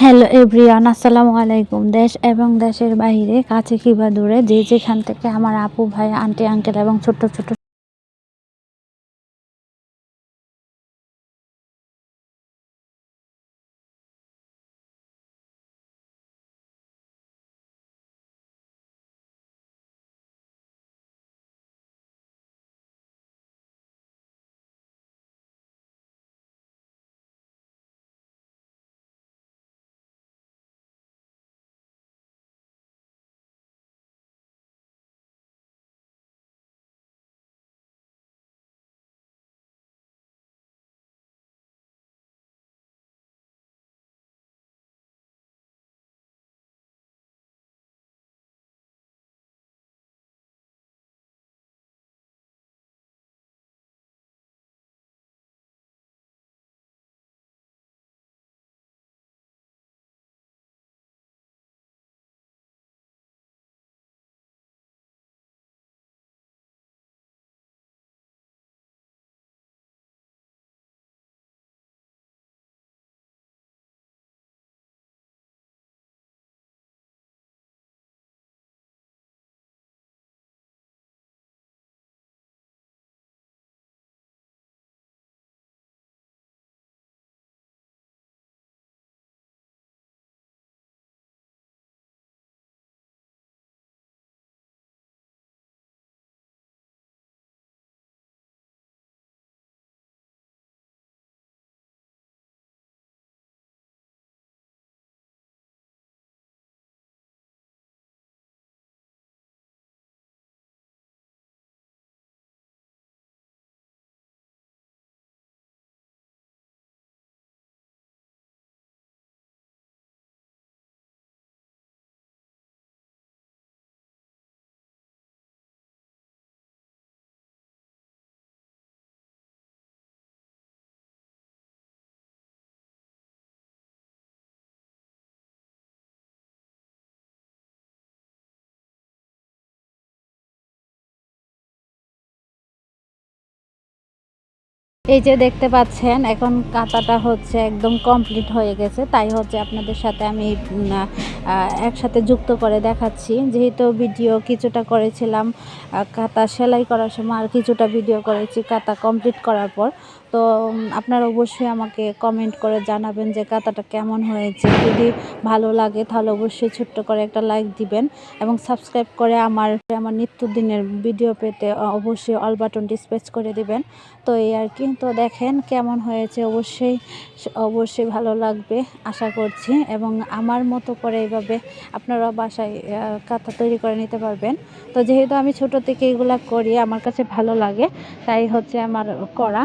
Hello everyone আসসালামু আলাইকুম দেশ এবং দেশের বাইরে, কাছে কিবা দূরে, যে যেখান থেকে আমার আপু, ভাই, আন্টি আঙ্কেল এবং ছোট ছোট এই যে দেখতে পাচ্ছেন, এখন কাঁচাটা হচ্ছে একদম কমপ্লিট হয়ে গেছে। তাই হচ্ছে আপনাদের সাথে আমি একসাথে যুক্ত করে দেখাচ্ছি। যেহেতু ভিডিও কিছুটা করেছিলাম কাঁথা সেলাই করার সময় আর কিছুটা ভিডিও করেছি, কাঁথা কমপ্লিট করার পর। তো আপনারা অবশ্যই আমাকে কমেন্ট করে জানাবেন যে কাঁথাটা কেমন হয়েছে। যদি ভালো লাগে তাহলে অবশ্যই ছোট্ট করে একটা লাইক দিবেন এবং সাবস্ক্রাইব করে আমার আমার নিত্যদিনের ভিডিও পেতে অবশ্যই অল বাটনটি স্পেস করে দিবেন। তো এই আর কি, তো দেখেন কেমন হয়েছে। অবশ্যই অবশ্যই ভালো লাগবে আশা করছি এবং আমার মতো করে এইভাবে আপনারা বাসায় কাঁথা তৈরি করে নিতে পারবেন। তো যেহেতু আমি ছোট থেকে এগুলা করি, আমার কাছে ভালো লাগে, তাই হচ্ছে আমার করা।